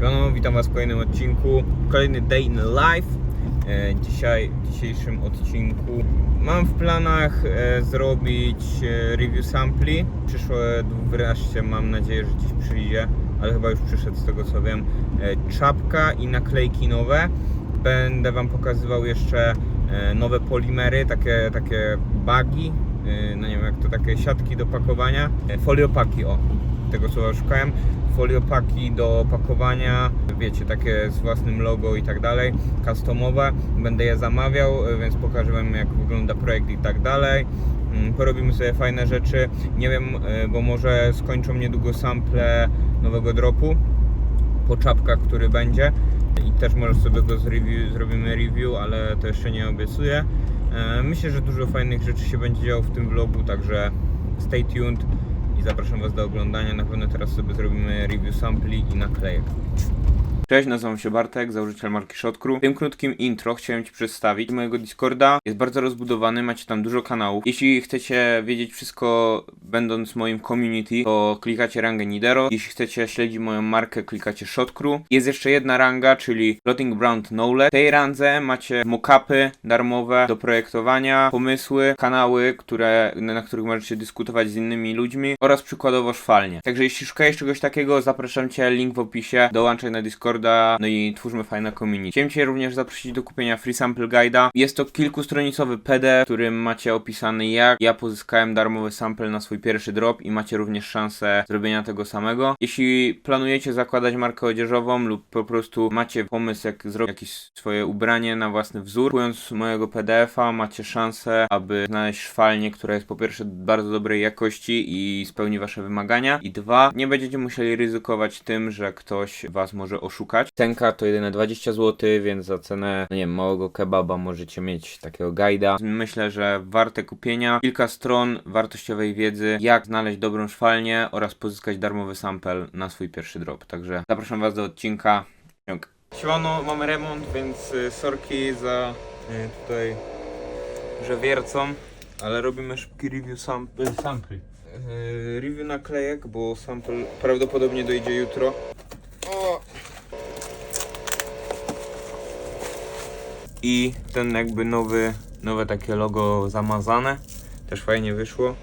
Siemano, witam Was w kolejnym odcinku. Kolejny day in life. E, Dzisiaj, w dzisiejszym odcinku mam w planach e, zrobić e, review sampli. Przyszłe wreszcie, mam nadzieję, że dziś przyjdzie, ale chyba już przyszedł z tego co wiem. Czapka i naklejki nowe. Będę Wam pokazywał jeszcze nowe polimery, takie, takie bagi, no nie wiem jak to, takie siatki do pakowania. Foliopaki, o, tego słowa szukałem foliopaki do pakowania, wiecie, takie z własnym logo i tak dalej, customowe. Będę je zamawiał, e, więc pokażę Wam jak wygląda projekt i tak dalej. Mm, Porobimy sobie fajne rzeczy. Nie wiem, e, bo może skończą niedługo sample nowego dropu po czapkach, który będzie i też może sobie go zreview, zrobimy review, ale to jeszcze nie obiecuję. E, Myślę, że dużo fajnych rzeczy się będzie działo w tym vlogu, także stay tuned i zapraszam Was do oglądania. Na pewno teraz sobie zrobimy review sampli i naklejek. Cześć, nazywam się Bartek, założyciel marki Shotcrew. W tym krótkim intro chciałem Ci przedstawić mojego Discorda. Jest bardzo rozbudowany, macie tam dużo kanałów. Jeśli chcecie wiedzieć wszystko będąc moim community, to klikacie rangę Nidero. Jeśli chcecie śledzić moją markę, klikacie Shotcrew. Jest jeszcze jedna ranga, czyli Floating Ground Knowledge. W tej randze macie mockupy darmowe do projektowania, pomysły, kanały, które, na których możecie dyskutować z innymi ludźmi oraz przykładowo szwalnie. Także jeśli szukałeś czegoś takiego, zapraszam Cię, link w opisie, dołączaj na Discorda, no i twórzmy fajne community. Chciałem Cię również zaprosić do kupienia Free Sample Guide'a. Jest to kilkustronicowy PDF, w którym macie opisany jak ja pozyskałem darmowy sample na swój pierwszy drop i macie również szansę zrobienia tego samego. Jeśli planujecie zakładać markę odzieżową lub po prostu macie pomysł jak zrobić jakieś swoje ubranie na własny wzór, kupując mojego PDF-a macie szansę, aby znaleźć szwalnię, która jest po pierwsze bardzo dobrej jakości i spełni wasze wymagania i dwa, nie będziecie musieli ryzykować tym, że ktoś was może oszukać. Cenka to jedyne 20 zł, więc za cenę, no nie wiem, małego kebaba możecie mieć takiego guida. Myślę, że warte kupienia. Kilka stron wartościowej wiedzy, jak znaleźć dobrą szwalnię oraz pozyskać darmowy sample na swój pierwszy drop. Także zapraszam was do odcinka. Ciąg. Siłano, mamy remont, więc y, sorki za y, tutaj, że wiercą, ale robimy szybki review sam, y, sampli. Y, review naklejek, bo sample prawdopodobnie dojdzie jutro. I ten jakby nowy, nowe takie logo zamazane, też fajnie wyszło.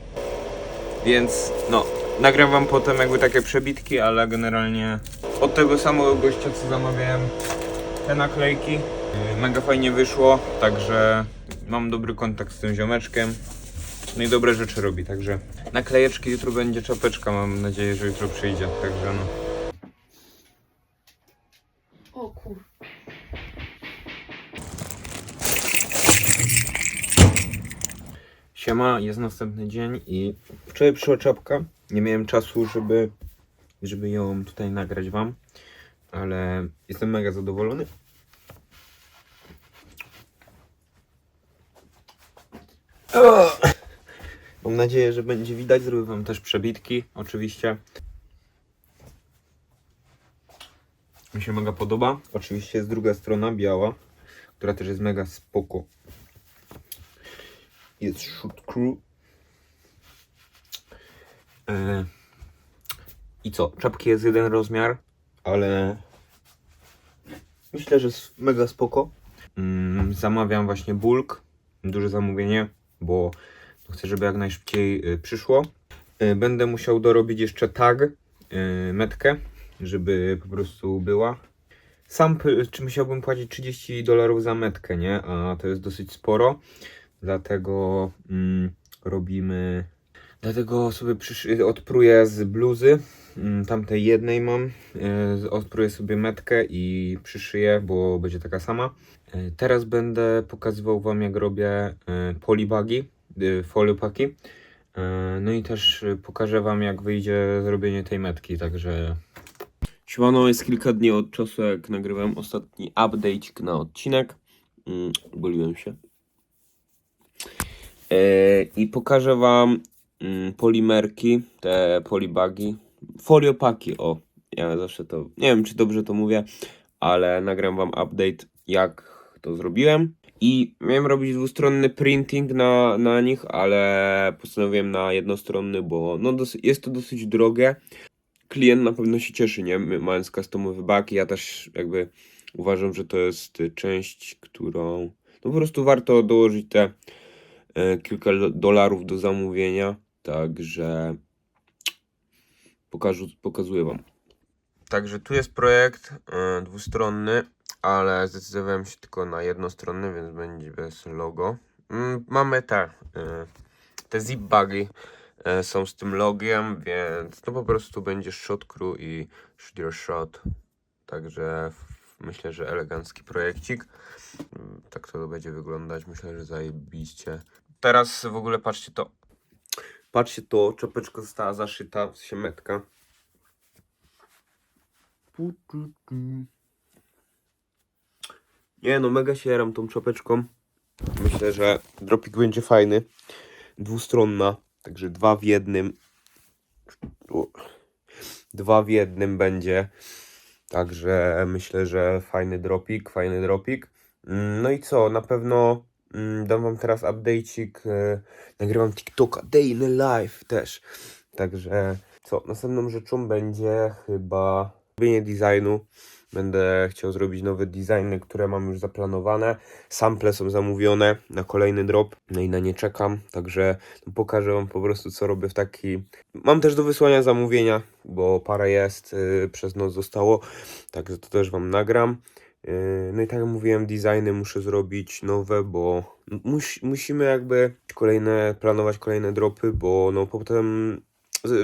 Więc no, nagram wam potem jakby takie przebitki, ale generalnie od tego samego gościa co zamawiałem te naklejki. Yy, Mega fajnie wyszło, także mam dobry kontakt z tym ziomeczkiem. No i dobre rzeczy robi, także naklejeczki jutro będzie czapeczka, mam nadzieję, że jutro przyjdzie, także no. Siema, jest następny dzień i wczoraj przyszła czapka. Nie miałem czasu, żeby, żeby ją tutaj nagrać wam, ale jestem mega zadowolony. O! Mam nadzieję, że będzie widać. Zrobię wam też przebitki, oczywiście. Mi się mega podoba. Oczywiście jest druga strona, biała, która też jest mega spoko jest shoot crew. E, I co? Czapki jest jeden rozmiar, ale myślę, że jest mega spoko. Mm, zamawiam właśnie bulk, duże zamówienie, bo chcę, żeby jak najszybciej y, przyszło. Y, będę musiał dorobić jeszcze tag, metkę, żeby po prostu była. Sam, czy musiałbym płacić 30 dolarów za metkę, nie? A to jest dosyć sporo. Dlatego mm, robimy. Dlatego sobie przysz... odpruję z bluzy. Mm, tamtej jednej mam. Yy, odpruję sobie metkę i przyszyję, bo będzie taka sama. Yy, teraz będę pokazywał Wam, jak robię yy, polibagi, foliopaki. No i też pokażę Wam, jak wyjdzie zrobienie tej metki. Także. Siłano jest kilka dni od czasu, jak nagrywałem ostatni update na odcinek. Mm, Goliłem się. E, I pokażę Wam mm, polimerki, te polibagi, foliopaki, o, ja zawsze to, nie wiem czy dobrze to mówię, ale nagram Wam update jak to zrobiłem. I miałem robić dwustronny printing na, na nich, ale postanowiłem na jednostronny, bo no, jest to dosyć drogie. klient na pewno się cieszy, nie? Mając customowy bug, ja też jakby uważam, że to jest część, którą no po prostu warto dołożyć te kilka lo- dolarów do zamówienia, także pokażu, pokazuję wam. Także tu jest projekt e, dwustronny, ale zdecydowałem się tylko na jednostronny, więc będzie bez logo. Mm, mamy te, e, te zip bugi e, są z tym logiem, więc no po prostu będzie shot crew i shoot your shot. Także myślę, że elegancki projekcik. Mm, Tak to będzie wyglądać. Myślę, że zajebiście. Teraz w ogóle patrzcie to. Patrzcie to, czapeczka została zaszyta, w sensie metka. Nie no, mega się jaram tą czapeczką. Myślę, że dropik będzie fajny. Dwustronna, także dwa w jednym. Dwa w jednym będzie. Także myślę, że fajny dropik, fajny dropik. Mm, No i co, na pewno dam wam teraz update'cik. e, Nagrywam TikToka Daily Life też. Także co, następną rzeczą będzie chyba robienie designu. Będę chciał zrobić nowe designy, które mam już zaplanowane. Sample są zamówione na kolejny drop, no i na nie czekam. Także no, pokażę wam po prostu, co robię w taki. Mam też do wysłania zamówienia, bo parę jest, yy, przez noc zostało. Także to też wam nagram. Yy, No i tak jak mówiłem, designy muszę zrobić nowe, bo mus, musimy jakby kolejne, planować kolejne dropy, bo no potem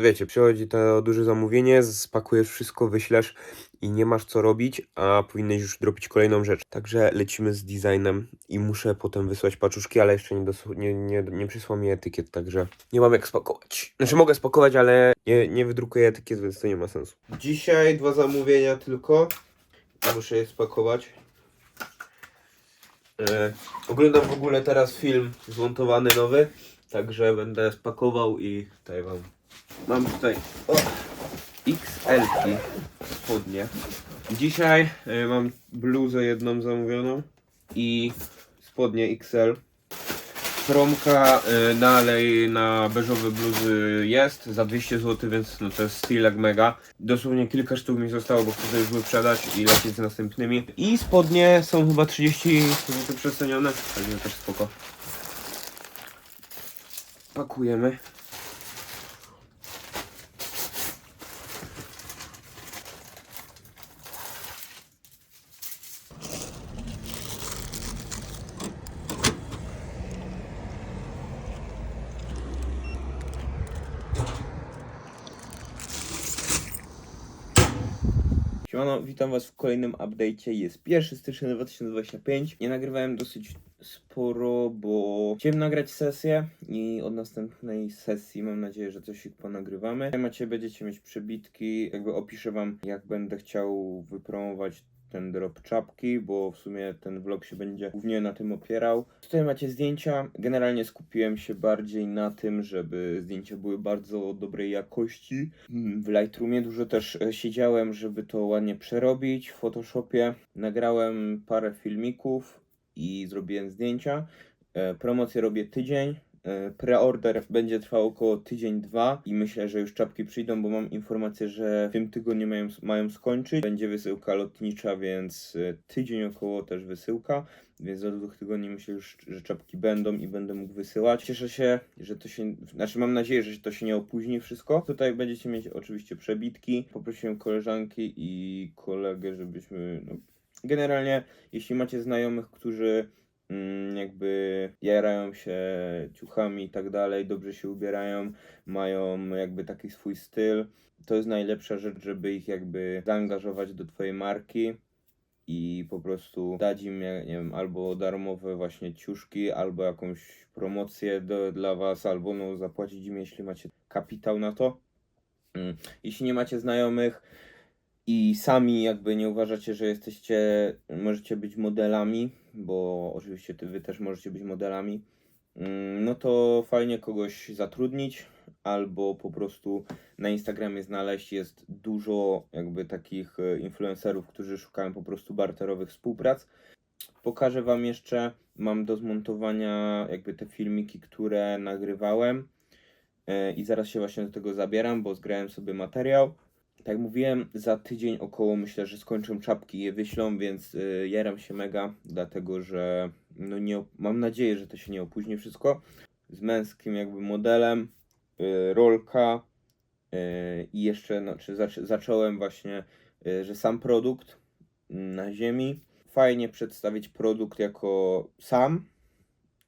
wiecie, przychodzi to duże zamówienie, spakujesz wszystko, wyślesz i nie masz co robić, a powinieneś już dropić kolejną rzecz. Także lecimy z designem i muszę potem wysłać paczuszki, ale jeszcze nie, nie, nie, nie przysłał mi etykiet, także nie mam jak spakować. Znaczy mogę spakować, ale nie, nie wydrukuję etykiet, więc to nie ma sensu. Dzisiaj dwa zamówienia tylko. Muszę je spakować. E, oglądam w ogóle teraz film zmontowany nowy, także będę spakował i tutaj wam. Mam tutaj o, XL-ki spodnie. Dzisiaj e, mam bluzę jedną zamówioną i spodnie XL. Promka y, dalej na beżowe bluzy jest za 200 zł, więc no to jest styl jak mega. Dosłownie kilka sztuk mi zostało, bo chcę już wyprzedać i lecieć z następnymi. I spodnie są chyba 30 zł przecenione, także też spoko. Pakujemy. Siemano, witam was w kolejnym update'cie. Jest 1 stycznia 2025. Nie nagrywałem dosyć sporo, bo chciałem nagrać sesję i od następnej sesji mam nadzieję, że coś ich ponagrywamy. Macie, będziecie mieć przebitki, jakby opiszę wam jak będę chciał wypromować ten drop czapki, bo w sumie ten vlog się będzie głównie na tym opierał. Tutaj macie zdjęcia. Generalnie skupiłem się bardziej na tym, żeby zdjęcia były bardzo dobrej jakości. Mm, W Lightroomie dużo też e, siedziałem, żeby to ładnie przerobić. W Photoshopie nagrałem parę filmików i zrobiłem zdjęcia. E, Promocję robię tydzień. E, Preorder będzie trwał około tydzień, dwa i myślę, że już czapki przyjdą, bo mam informację, że w tym tygodniu mają, mają skończyć. Będzie wysyłka lotnicza, więc e, tydzień około też wysyłka, więc za dwóch tygodni myślę już, że czapki będą i będę mógł wysyłać. Cieszę się, że to się, znaczy mam nadzieję, że to się nie opóźni wszystko. Tutaj będziecie mieć oczywiście przebitki. Poprosiłem koleżanki i kolegę, żebyśmy, no, generalnie jeśli macie znajomych, którzy jakby jarają się ciuchami i tak dalej, dobrze się ubierają, mają jakby taki swój styl, to jest najlepsza rzecz, żeby ich jakby zaangażować do twojej marki i po prostu dać im, nie wiem, albo darmowe właśnie ciuszki, albo jakąś promocję do, dla was, albo no zapłacić im, jeśli macie kapitał na to. Mm, Jeśli nie macie znajomych i sami jakby nie uważacie, że jesteście, możecie być modelami, bo oczywiście ty, wy też możecie być modelami, mm, no to fajnie kogoś zatrudnić, albo po prostu na Instagramie znaleźć. Jest dużo jakby takich e, influencerów, którzy szukają po prostu barterowych współprac. Pokażę Wam jeszcze, mam do zmontowania jakby te filmiki, które nagrywałem e, i zaraz się właśnie do tego zabieram, bo zgrałem sobie materiał. Tak jak mówiłem, za tydzień około myślę, że skończą czapki je wyślą, więc y, jaram się mega, dlatego że no nie, mam nadzieję, że to się nie opóźni wszystko. Z męskim jakby modelem, y, rolka y, i jeszcze znaczy, zac- zacząłem właśnie, y, że sam produkt mm, na ziemi. Fajnie przedstawić produkt jako sam,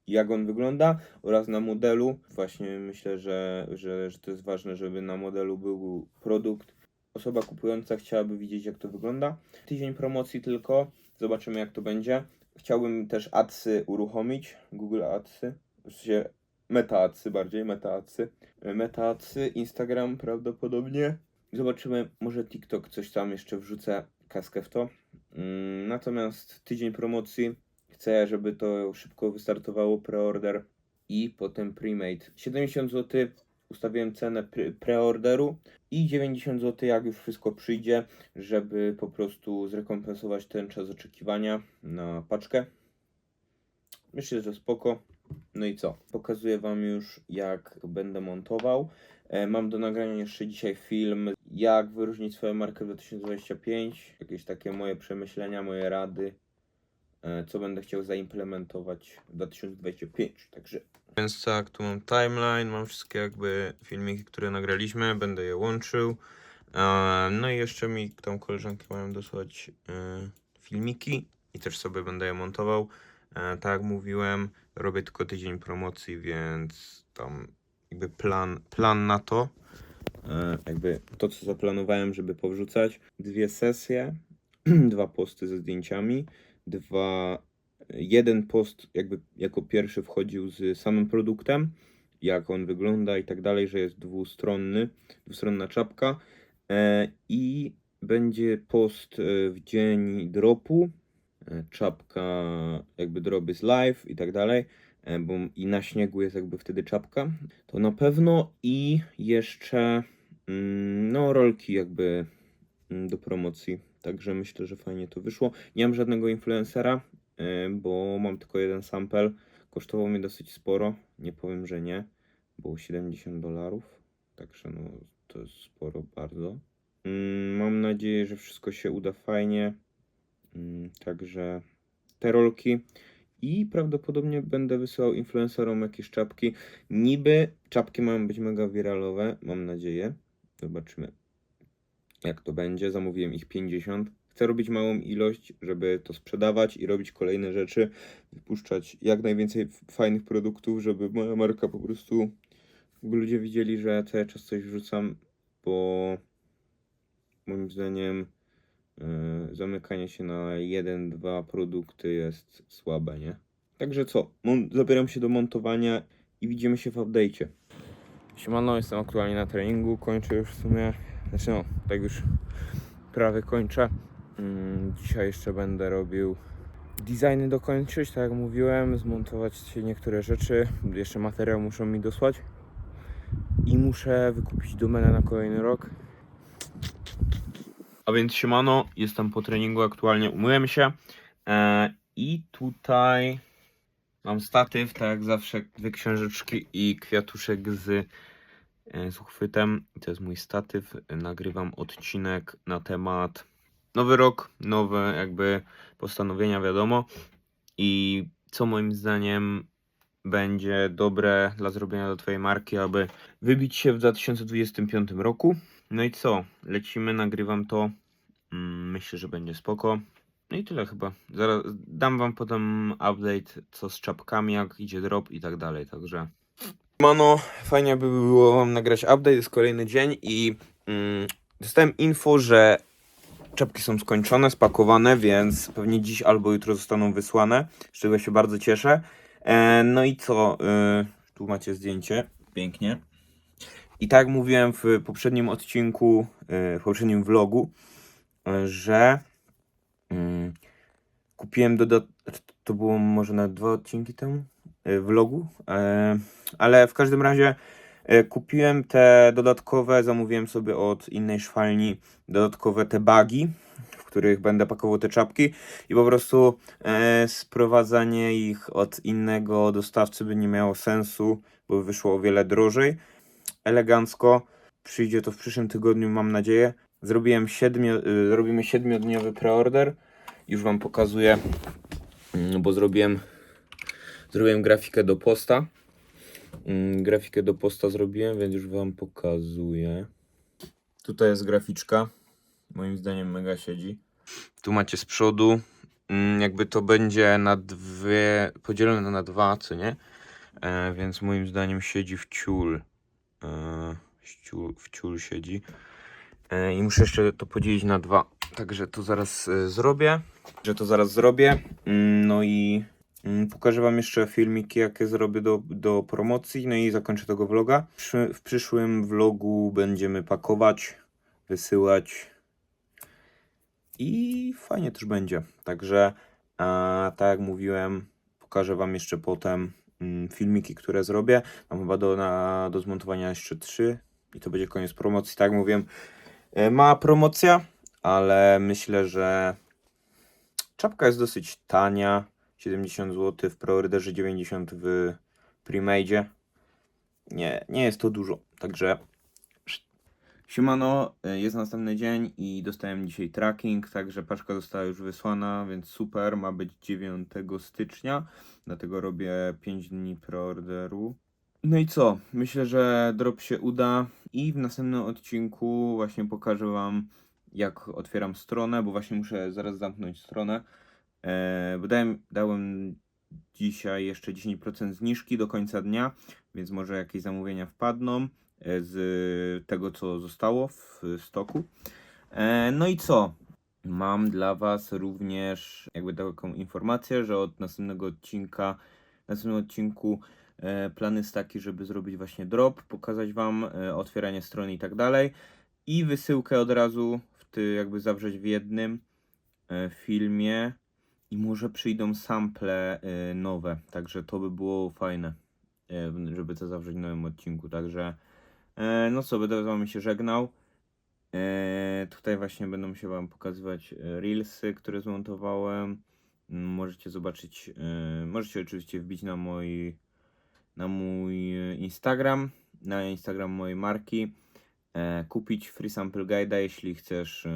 jak on wygląda oraz na modelu. Właśnie myślę, że, że, że to jest ważne, żeby na modelu był produkt. Osoba kupująca chciałaby widzieć, jak to wygląda. Tydzień promocji tylko, zobaczymy, jak to będzie. Chciałbym też adsy uruchomić, Google Adsy, w sensie Meta Adsy bardziej, Meta Adsy. Meta Adsy, Instagram prawdopodobnie. Zobaczymy, może TikTok coś tam jeszcze wrzucę, kaskę w to. Mm, Natomiast tydzień promocji, chcę, żeby to szybko wystartowało preorder i potem premade. 70 zł ustawiłem cenę pre- preorderu i 90 zł jak już wszystko przyjdzie, żeby po prostu zrekompensować ten czas oczekiwania na paczkę. Myślę, że spoko. No i co? Pokazuję Wam już jak będę montował. E, Mam do nagrania jeszcze dzisiaj film, jak wyróżnić swoją markę w 2025. Jakieś takie moje przemyślenia, moje rady, e, co będę chciał zaimplementować w 2025. Także Więc tak, tu mam timeline, mam wszystkie jakby filmiki, które nagraliśmy, będę je łączył. E, No i jeszcze mi tam koleżanki mają dosłać e, filmiki i też sobie będę je montował. E, Tak jak mówiłem, robię tylko tydzień promocji, więc tam jakby plan, plan na to. jakby to, co zaplanowałem, żeby powrzucać. Dwie sesje, dwa posty ze zdjęciami, dwa, jeden post jakby jako pierwszy wchodził z samym produktem, jak on wygląda i tak dalej, że jest dwustronny, dwustronna czapka. E, i będzie post e, w dzień dropu, e, czapka jakby drop jest live i tak dalej, bo i na śniegu jest jakby wtedy czapka, to na pewno i jeszcze mm, no rolki jakby mm, do promocji, także myślę, że fajnie to wyszło. Nie mam żadnego influencera, bo mam tylko jeden sample, kosztował mnie dosyć sporo, nie powiem, że nie, było 70 dolarów, także no to jest sporo bardzo. Mm, Mam nadzieję, że wszystko się uda fajnie. Mm, Także te rolki. I prawdopodobnie będę wysyłał influencerom jakieś czapki. Niby czapki mają być mega wiralowe, mam nadzieję. Zobaczymy, jak to będzie. Zamówiłem ich 50. Chcę robić małą ilość, żeby to sprzedawać i robić kolejne rzeczy. Wypuszczać jak najwięcej fajnych produktów, żeby moja marka po prostu. By ludzie widzieli, że cały czas coś wrzucam, bo moim zdaniem yy, zamykanie się na jeden, dwa produkty jest słabe, nie? Także co? Zabieram się do montowania i widzimy się w update'cie. Siemano, jestem aktualnie na treningu, kończę już w sumie, znaczy no, tak już prawie kończę. Mm, Dzisiaj jeszcze będę robił designy dokończyć, tak jak mówiłem, zmontować niektóre rzeczy, jeszcze materiał muszą mi dosłać i muszę wykupić domenę na kolejny rok. A więc siemano, jestem po treningu aktualnie, umyłem się e, i tutaj mam statyw, tak jak zawsze, dwie książeczki i kwiatuszek z, e, z uchwytem. To jest mój statyw, nagrywam odcinek na temat nowy rok, nowe jakby postanowienia wiadomo i co moim zdaniem będzie dobre dla zrobienia do Twojej marki, aby wybić się w 2025 roku. No i co? Lecimy, nagrywam to. Mm, Myślę, że będzie spoko. No i tyle chyba. Zaraz dam wam potem update, co z czapkami, jak idzie drop i tak dalej, także... Mano, fajnie by było wam nagrać update, jest kolejny dzień i mm, dostałem info, że czapki są skończone, spakowane, więc pewnie dziś albo jutro zostaną wysłane, z czego się bardzo cieszę. E, no i co? E, tu macie zdjęcie, pięknie. I tak jak mówiłem w poprzednim odcinku, e, w poprzednim vlogu, e, że mm, kupiłem dodat... To było może na dwa odcinki temu e, vlogu, ale w każdym razie kupiłem te dodatkowe, zamówiłem sobie od innej szwalni dodatkowe te bagi, w których będę pakował te czapki i po prostu e, sprowadzanie ich od innego dostawcy by nie miało sensu, bo wyszło o wiele drożej. Elegancko. Przyjdzie to w przyszłym tygodniu, mam nadzieję. Zrobiłem siedmiu, y, zrobimy siedmiodniowy preorder. Już wam pokazuję, mm, bo zrobiłem, zrobiłem grafikę do posta. Mm, Grafikę do posta zrobiłem, więc już wam pokazuję. Tutaj jest graficzka. Moim zdaniem mega siedzi. Tu macie z przodu. mm, Jakby to będzie na dwie, podzielone na dwa, co nie? E, więc moim zdaniem siedzi w ciul. E, w ciul, w ciul siedzi. E, I muszę jeszcze to podzielić na dwa. Także to zaraz e, zrobię. Że to zaraz zrobię. Mm, No i pokażę Wam jeszcze filmiki, jakie zrobię do, do promocji. No i zakończę tego vloga. W przyszłym vlogu będziemy pakować, wysyłać. I fajnie też będzie. Także, a, tak jak mówiłem, pokażę Wam jeszcze potem mm, filmiki, które zrobię. Mam chyba do, na, do zmontowania jeszcze trzy. I to będzie koniec promocji. Tak jak mówiłem, e, mała promocja, ale myślę, że czapka jest dosyć tania. 70 zł w preorderze, 90 w premadzie. Nie, nie jest to dużo. Także Siemano, e, jest następny dzień i dostałem dzisiaj tracking, także paczka została już wysłana, więc super, ma być 9 stycznia, dlatego robię 5 dni preorderu. No i co? Myślę, że drop się uda i w następnym odcinku właśnie pokażę Wam jak otwieram stronę, bo właśnie muszę zaraz zamknąć stronę. E, bo dałem, dałem dzisiaj jeszcze 10% zniżki do końca dnia, więc może jakieś zamówienia wpadną e, z tego, co zostało w stoku. E, no i co? Mam dla Was również jakby taką informację, że od następnego odcinka, następnym odcinku plan jest taki, żeby zrobić właśnie drop, pokazać Wam otwieranie strony i tak dalej i wysyłkę od razu w ty, jakby zawrzeć w jednym filmie i może przyjdą sample e, nowe, także to by było fajne, e, żeby to zawrzeć w nowym odcinku, także e, no co, będę z Wami się żegnał. Tutaj właśnie będą się Wam pokazywać reelsy, które zmontowałem. Możecie zobaczyć, możecie oczywiście wbić na mój, na mój Instagram, na Instagram mojej marki, e, kupić free sample guide'a, jeśli chcesz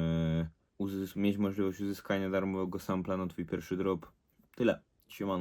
mieć możliwość uzyskania darmowego sampla na Twój pierwszy drop. Tyle. Siemano.